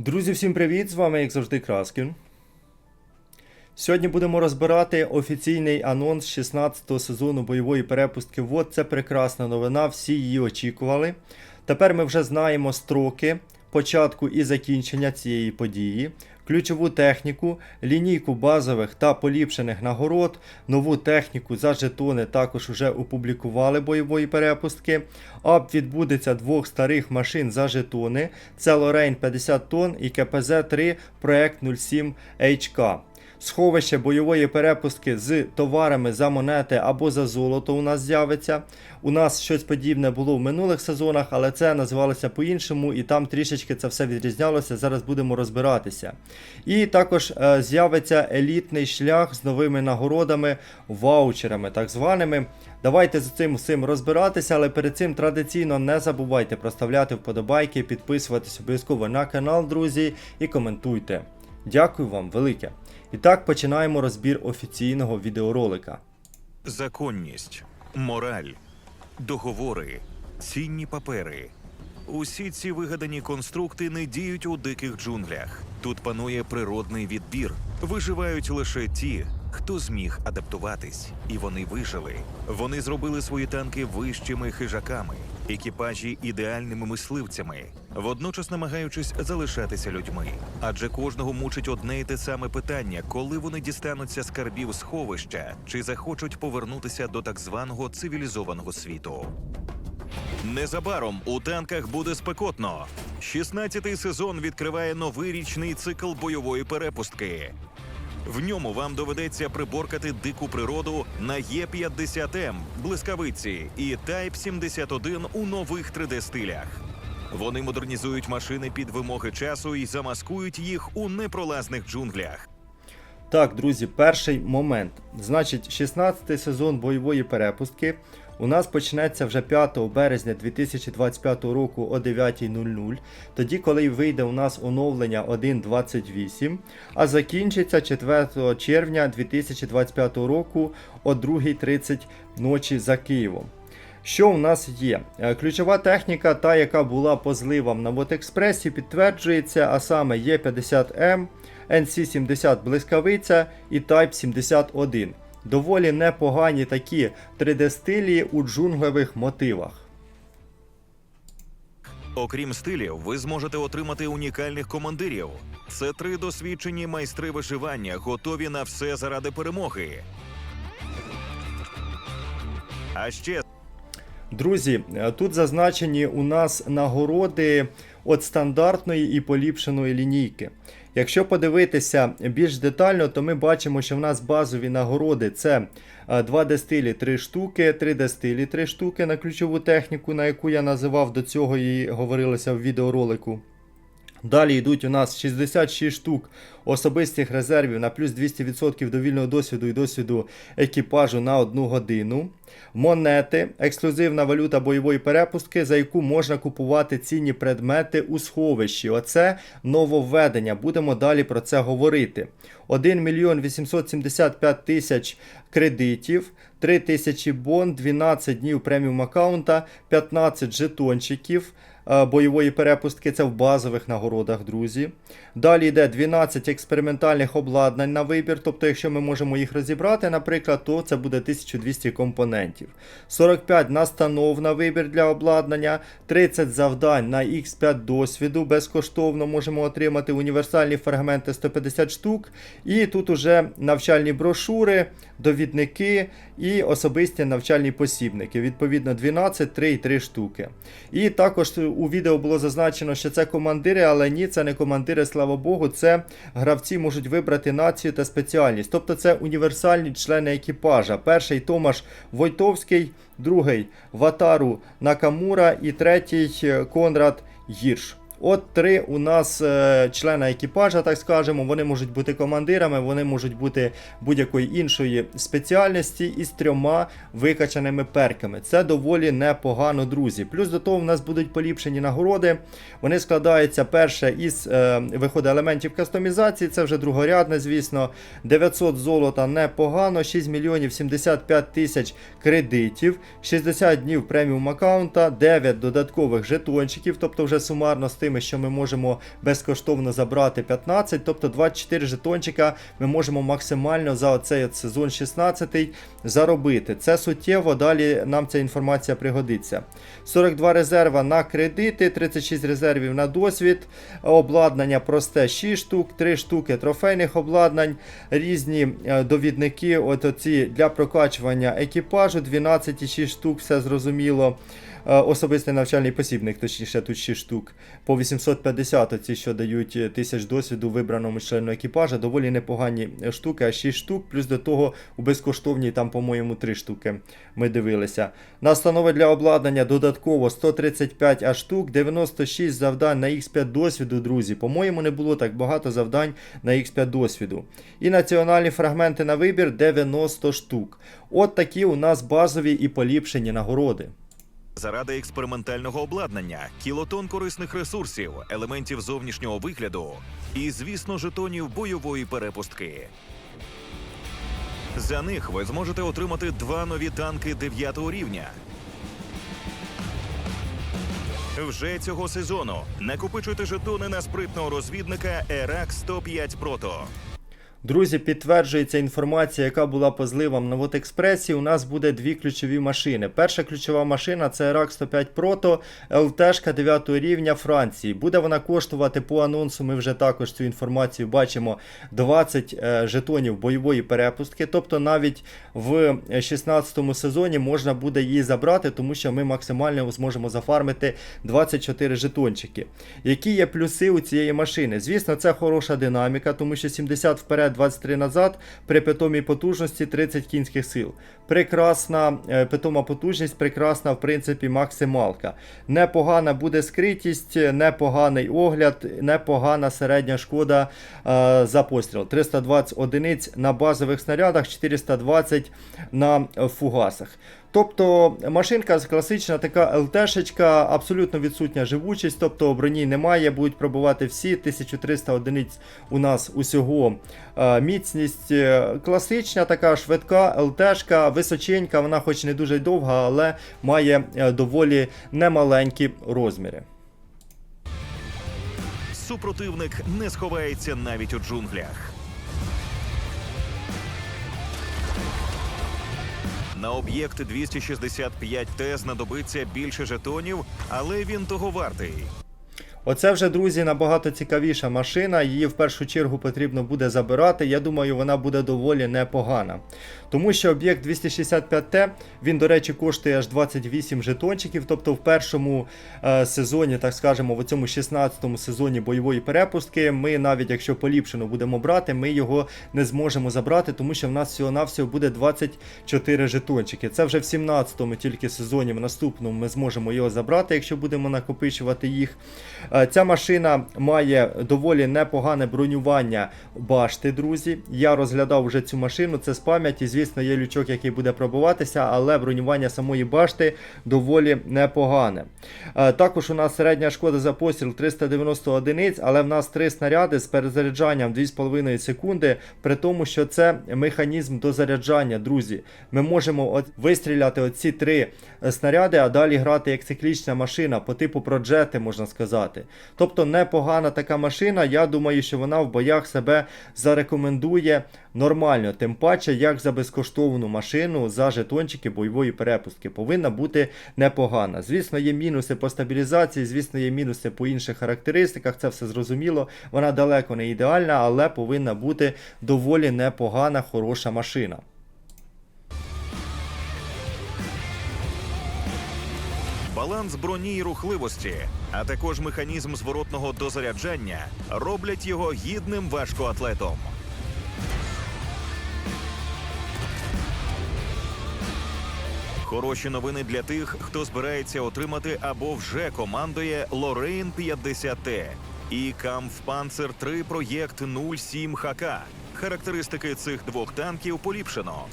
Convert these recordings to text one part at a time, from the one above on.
Друзі, всім привіт! З вами, як завжди, Краскін. Сьогодні будемо розбирати офіційний анонс 16-го сезону бойової перепустки. Вот це прекрасна новина, всі її очікували. Тепер ми вже знаємо строки початку і закінчення цієї події, ключову техніку, лінійку базових та поліпшених нагород, нову техніку за жетони також вже опублікували бойової перепустки. Ап відбудеться двох старих машин за жетони. Це Лорейн 50 тонн і КПЗ-3 проект 07 HK. Сховище бойової перепустки з товарами за монети або за золото у нас з'явиться. У нас щось подібне було в минулих сезонах, але це називалося по-іншому, і там трішечки це все відрізнялося. Зараз будемо розбиратися. І також е, з'явиться елітний шлях з новими нагородами, ваучерами, так званими. Давайте з цим всім розбиратися, але перед цим традиційно не забувайте проставляти вподобайки, підписуватись обов'язково на канал, друзі, і коментуйте. Дякую вам велике. І так починаємо розбір офіційного відеоролика. Законність, мораль, договори, цінні папери. Усі ці вигадані конструкти не діють у диких джунглях. Тут панує природний відбір. Виживають лише ті, хто зміг адаптуватись, і вони вижили. Вони зробили свої танки вищими хижаками, екіпажі ідеальними мисливцями, водночас намагаючись залишатися людьми. Адже кожного мучить одне й те саме питання, коли вони дістануться скарбів сховища чи захочуть повернутися до так званого цивілізованого світу. Незабаром у танках буде спекотно. 16-й сезон відкриває новий річний цикл бойової перепустки. В ньому вам доведеться приборкати дику природу на Є-50М, блискавиці і Type 71 у нових 3D-стилях. Вони модернізують машини під вимоги часу і замаскують їх у непролазних джунглях. Так, друзі, перший момент. Значить, 16 сезон бойової перепустки у нас почнеться вже 5 березня 2025 року о 9.00, тоді, коли вийде у нас оновлення 1.28, а закінчиться 4 червня 2025 року о 2.30 ночі за Києвом. Що у нас є? Е, Ключова техніка, та яка була по зливам на Мотекспресі, підтверджується, а саме Є50М, NC70 блискавиця і Type 71. Доволі непогані такі 3D-стилі у джунглевих мотивах. Окрім стилів, ви зможете отримати унікальних командирів. Це три досвідчені майстри виживання, готові на все заради перемоги. А ще Друзі, тут зазначені у нас нагороди від стандартної і поліпшеної лінійки. Якщо подивитися більш детально, то ми бачимо, що в нас базові нагороди це 2D стилі 3 штуки, 3D стилі 3 штуки на ключову техніку, на яку я називав до цього і говорилося в відеоролику. Далі йдуть у нас 66 штук особистих резервів на плюс 200% довільного досвіду і досвіду екіпажу на 1 годину. Монети, ексклюзивна валюта бойової перепустки, за яку можна купувати цінні предмети у сховищі. Оце нововведення. Будемо далі про це говорити. 1 мільйон 875 тисяч кредитів, 3 тисячі бон, 12 днів преміум аккаунта, 15 жетончиків бойової перепустки. Це в базових нагородах, друзі. Далі йде 12 експериментальних обладнань на вибір. Тобто, якщо ми можемо їх розібрати, наприклад, то це буде 1200 компонентів. 45 настанов на вибір для обладнання, 30 завдань на X5 досвіду. Безкоштовно можемо отримати універсальні фрагменти 150 штук. І тут уже навчальні брошури, довідники і особисті навчальні посібники. Відповідно, 12, 3 і 3 штуки. І також у відео було зазначено, що це командири, але ні, це не командири, слава Богу, це гравці можуть вибрати націю та спеціальність. Тобто це універсальні члени екіпажа. Перший Томаш Войтовський, другий Ватару Накамура і третій Конрад Гірш. От три у нас е, члена екіпажа, так скажемо, вони можуть бути командирами, вони можуть бути будь-якої іншої спеціальності із трьома викачаними перками. Це доволі непогано, друзі. Плюс до того, в нас будуть поліпшені нагороди. Вони складаються перше із е, виходу елементів кастомізації, це вже другорядне, звісно. 900 золота непогано, 6 мільйонів 75 тисяч кредитів, 60 днів преміум аккаунта, 9 додаткових жетончиків, тобто вже сумарно з тим розповіли, що ми можемо безкоштовно забрати 15, тобто 24 жетончика ми можемо максимально за цей сезон 16 заробити. Це суттєво, далі нам ця інформація пригодиться. 42 резерва на кредити, 36 резервів на досвід, обладнання просте 6 штук, 3 штуки трофейних обладнань, різні е, довідники, от оці для прокачування екіпажу, 12,6 штук, все зрозуміло. Е, Особистий навчальний посібник, точніше, тут 6 штук. По 850 оці, що дають е, тисяч досвіду вибраному члену екіпажа, доволі непогані е, штуки, а 6 штук, плюс до того у безкоштовній там, по-моєму, 3 штуки ми дивилися. Настанови для обладнання додатково 135 а штук, 96 завдань на X5 досвіду, друзі. По-моєму, не було так багато завдань на X5 досвіду. І національні фрагменти на вибір 90 штук. От такі у нас базові і поліпшені нагороди. Заради експериментального обладнання, кілотон корисних ресурсів, елементів зовнішнього вигляду і, звісно, жетонів бойової перепустки. За них ви зможете отримати два нові танки 9 рівня. Вже цього сезону накопичуйте жетони на спритного розвідника ERAC 105 Proto. Друзі, підтверджується інформація, яка була по зливам на Вотекспресі. У нас буде дві ключові машини. Перша ключова машина це RAK 105 Proto ЛТшка 9 рівня Франції. Буде вона коштувати по анонсу. Ми вже також цю інформацію бачимо 20 е, жетонів бойової перепустки. Тобто навіть в 16 сезоні можна буде її забрати, тому що ми максимально зможемо зафармити 24 жетончики. Які є плюси у цієї машини? Звісно, це хороша динаміка, тому що 70 вперед, 23 назад, при питомій потужності 30 кінських сил. Прекрасна е, питома потужність, прекрасна, в принципі, максималка. Непогана буде скритість, непоганий огляд, непогана середня шкода е, за постріл. 320 одиниць на базових снарядах, 420 на фугасах. Тобто машинка класична така ЛТшечка, абсолютно відсутня живучість, тобто броні немає, будуть пробувати всі. 1300 одиниць у нас усього е, міцність. е, Класична, така швидка ЛТшка, височенька, вона хоч не дуже довга, але має е, доволі немаленькі розміри. Супротивник не сховається навіть у джунглях. На об'єкт 265Т знадобиться більше жетонів, але він того вартий. Оце вже, друзі, набагато цікавіша машина. Її в першу чергу потрібно буде забирати. Я думаю, вона буде доволі непогана. Тому що об'єкт 265Т, він, до речі, коштує аж 28 жетончиків. Тобто в першому е, сезоні, так скажемо, в цьому 16-му сезоні бойової перепустки, ми навіть якщо поліпшено будемо брати, ми його не зможемо забрати, тому що в нас всього-навсього буде 24 жетончики. Це вже в 17-му тільки сезоні, в наступному ми зможемо його забрати, якщо будемо накопичувати їх. Е, Ця машина має доволі непогане бронювання башти, друзі. Я розглядав вже цю машину, це з пам'яті. Звісно, є лючок, який буде пробуватися, але бронювання самої башти доволі непогане. Е, Також у нас середня шкода за постріл 390 одиниць, але в нас три снаряди з перезаряджанням 2,5 секунди, при тому, що це механізм дозаряджання, друзі. Ми можемо вистріляти оці три е, снаряди, а далі грати як циклічна машина по типу проджети, можна сказати. Тобто непогана така машина. Я думаю, що вона в боях себе зарекомендує нормально. Тим паче, як за безкоштовну машину за жетончики бойової перепустки. Повинна бути непогана. Звісно, є мінуси по стабілізації, звісно, є мінуси по інших характеристиках. Це все зрозуміло. Вона далеко не ідеальна, але повинна бути доволі непогана, хороша машина. Баланс броні і рухливості, а також механізм зворотного дозаряджання роблять його гідним важкоатлетом. Хороші новини для тих, хто збирається отримати або вже командує Лорейн 50Т і Kampfpanzer 3 проєкт 07 ХК. Характеристики цих двох танків поліпшено.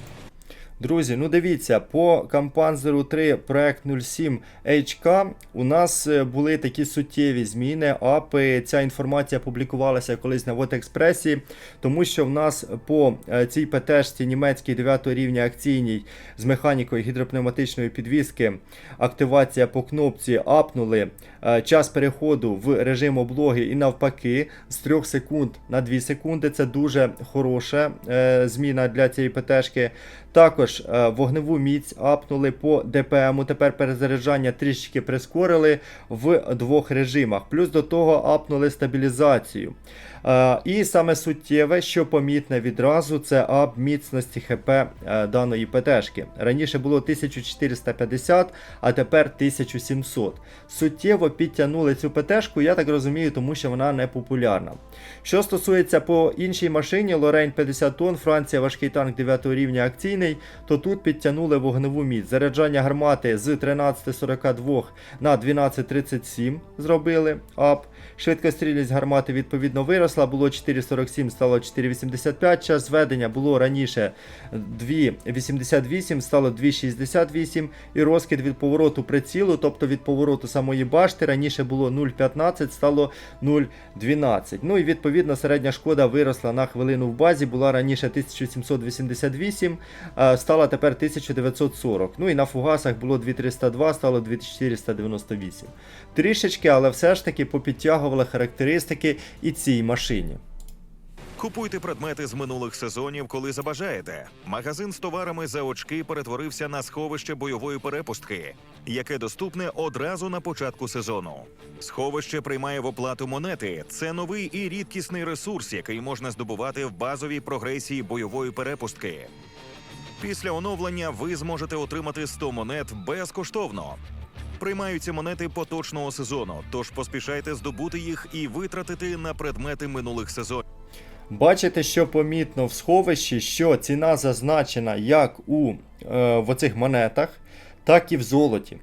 Друзі, ну дивіться, по Кампанзеру 3 проект 07 HK у нас е, були такі суттєві зміни. АПи ця інформація публікувалася колись на Вотекспресі, тому що в нас по е, цій ПТшці німецькій 9 рівня акційній з механікою гідропневматичної підвіски активація по кнопці апнули е, час переходу в режим облоги і навпаки з 3 секунд на 2 секунди. Це дуже хороша е, зміна для цієї ПТшки. Також е, вогневу міць апнули по ДПМу. Тепер перезаряджання трішки прискорили в двох режимах. Плюс до того апнули стабілізацію. Е, І саме суттєве, що помітне відразу, це ап міцності ХП е, даної ПТшки. Раніше було 1450, а тепер 1700. Суттєво підтягнули цю ПТшку, я так розумію, тому що вона не популярна. Що стосується по іншій машині, Лорейн 50 тонн, Франція важкий танк 9 рівня акційний, то тут підтягнули вогневу міць. Заряджання гармати з 13.42 на 12.37 зробили ап. Швидкострільність гармати відповідно виросла, було 4.47, стало 4.85. Час зведення було раніше 2.88, стало 2.68. І розкид від повороту прицілу, тобто від повороту самої башти, раніше було 0.15, стало 0.12. Ну і відповідно середня шкода виросла на хвилину в базі, була раніше 1788, а стала тепер 1940. Ну і на фугасах було 2302, стало 2498. Трішечки, але все ж таки попідтягували характеристики і цій машині. Купуйте предмети з минулих сезонів, коли забажаєте. Магазин з товарами за очки перетворився на сховище бойової перепустки, яке доступне одразу на початку сезону. Сховище приймає в оплату монети. Це новий і рідкісний ресурс, який можна здобувати в базовій прогресії бойової перепустки. Після оновлення ви зможете отримати 100 монет безкоштовно. Приймаються монети поточного сезону, тож поспішайте здобути їх і витратити на предмети минулих сезонів. Бачите, що помітно в сховищі, що ціна зазначена як у е, в оцих монетах, так і в золоті.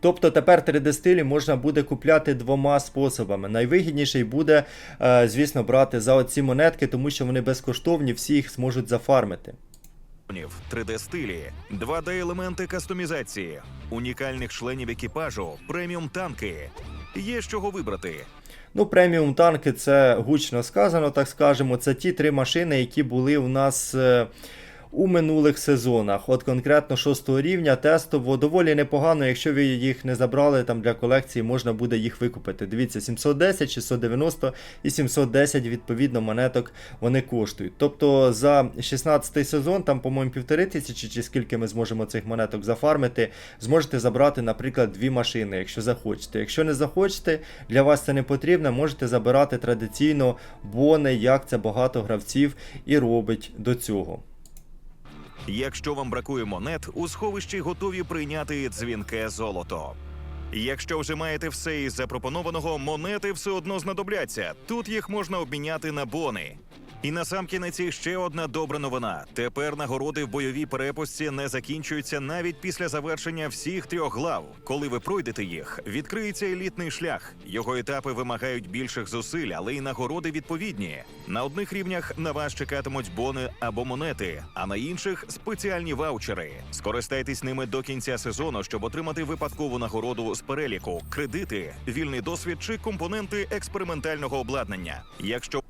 Тобто тепер 3D-стилі можна буде купляти двома способами. Найвигідніший буде, е, звісно, брати за оці монетки, тому що вони безкоштовні, всі їх зможуть зафармити. 3D стилі, 2D елементи кастомізації, унікальних членів екіпажу, преміум танки. Є з чого вибрати. Ну, преміум танки це гучно сказано, так скажемо. Це ті три машини, які були у нас е, у минулих сезонах. От конкретно 6 рівня тестово доволі непогано, якщо ви їх не забрали там для колекції, можна буде їх викупити. Дивіться, 710, 690 і 710 відповідно монеток вони коштують. Тобто за 16 сезон, там, по-моєму, півтори тисячі чи скільки ми зможемо цих монеток зафармити, зможете забрати, наприклад, дві машини, якщо захочете. Якщо не захочете, для вас це не потрібно, можете забирати традиційно бони, як це багато гравців і робить до цього. Якщо вам бракує монет, у сховищі готові прийняти дзвінке золото. Якщо вже маєте все із запропонованого, монети все одно знадобляться. Тут їх можна обміняти на бони. І насамкінець ще одна добра новина. Тепер нагороди в бойовій перепустці не закінчуються навіть після завершення всіх трьох глав. Коли ви пройдете їх, відкриється елітний шлях. Його етапи вимагають більших зусиль, але й нагороди відповідні. На одних рівнях на вас чекатимуть бони або монети, а на інших спеціальні ваучери. Скористайтесь ними до кінця сезону, щоб отримати випадкову нагороду з переліку, кредити, вільний досвід чи компоненти експериментального обладнання. Якщо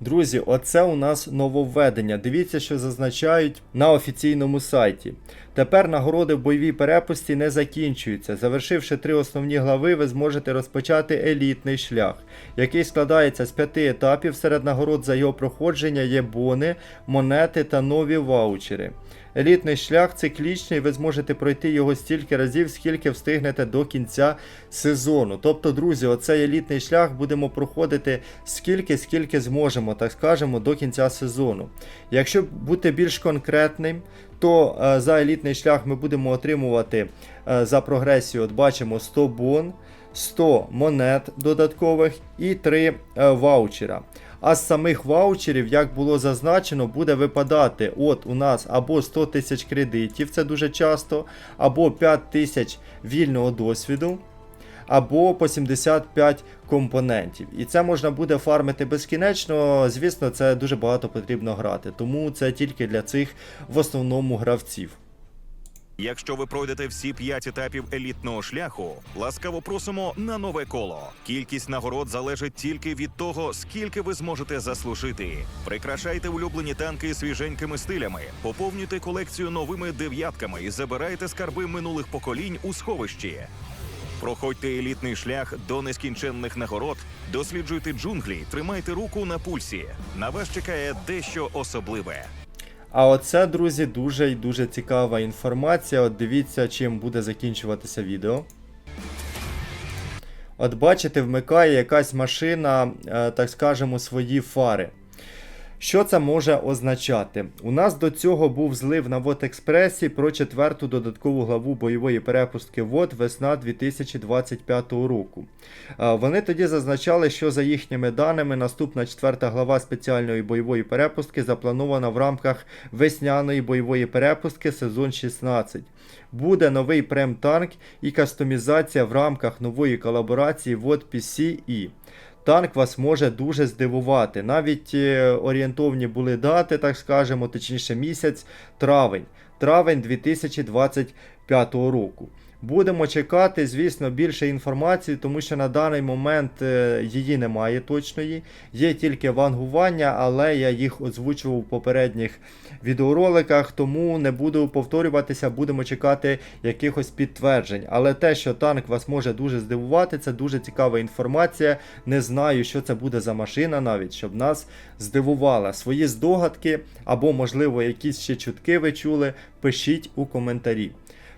Друзі, оце у нас нововведення. Дивіться, що зазначають на офіційному сайті. Тепер нагороди в бойовій перепусті не закінчуються. Завершивши три основні глави, ви зможете розпочати елітний шлях, який складається з п'яти етапів. Серед нагород за його проходження є бони, монети та нові ваучери. Елітний шлях циклічний, ви зможете пройти його стільки разів, скільки встигнете до кінця сезону. Тобто, друзі, оцей елітний шлях будемо проходити скільки, скільки зможемо, так скажемо, до кінця сезону. Якщо бути більш конкретним, то е, за елітний шлях ми будемо отримувати е, за прогресію, от бачимо 100 бон, 100 монет додаткових і 3 е, ваучера. А з самих ваучерів, як було зазначено, буде випадати от у нас або 100 тисяч кредитів, це дуже часто, або 5 тисяч вільного досвіду, або по 75 компонентів. І це можна буде фармити безкінечно. Звісно, це дуже багато потрібно грати. Тому це тільки для цих в основному гравців. Якщо ви пройдете всі п'ять етапів елітного шляху, ласкаво просимо на нове коло. Кількість нагород залежить тільки від того, скільки ви зможете заслужити. Прикрашайте улюблені танки свіженькими стилями, поповнюйте колекцію новими дев'ятками і забирайте скарби минулих поколінь у сховищі. Проходьте елітний шлях до нескінченних нагород, досліджуйте джунглі, тримайте руку на пульсі. На вас чекає дещо особливе. А оце, друзі, дуже і дуже цікава інформація. От дивіться, чим буде закінчуватися відео. От бачите, вмикає якась машина, е, так скажемо, свої фари. Що це може означати? У нас до цього був злив на Вод-Експресі про четверту додаткову главу бойової перепустки ВОД весна 2025 року. Е, Вони тоді зазначали, що за їхніми даними наступна четверта глава спеціальної бойової перепустки запланована в рамках весняної бойової перепустки сезон 16. Буде новий прем-танк і кастомізація в рамках нової колаборації ВОД PC і. Танк вас може дуже здивувати. Навіть е, орієнтовні були дати, так скажемо, точніше місяць, травень. Травень 2025 року. Будемо чекати, звісно, більше інформації, тому що на даний момент е, її немає точної. Є тільки вангування, але я їх озвучував у попередніх відеороликах, тому не буду повторюватися, будемо чекати якихось підтверджень. Але те, що танк вас може дуже здивувати, це дуже цікава інформація. Не знаю, що це буде за машина навіть, щоб нас здивувала. Свої здогадки або, можливо, якісь ще чутки ви чули, пишіть у коментарі.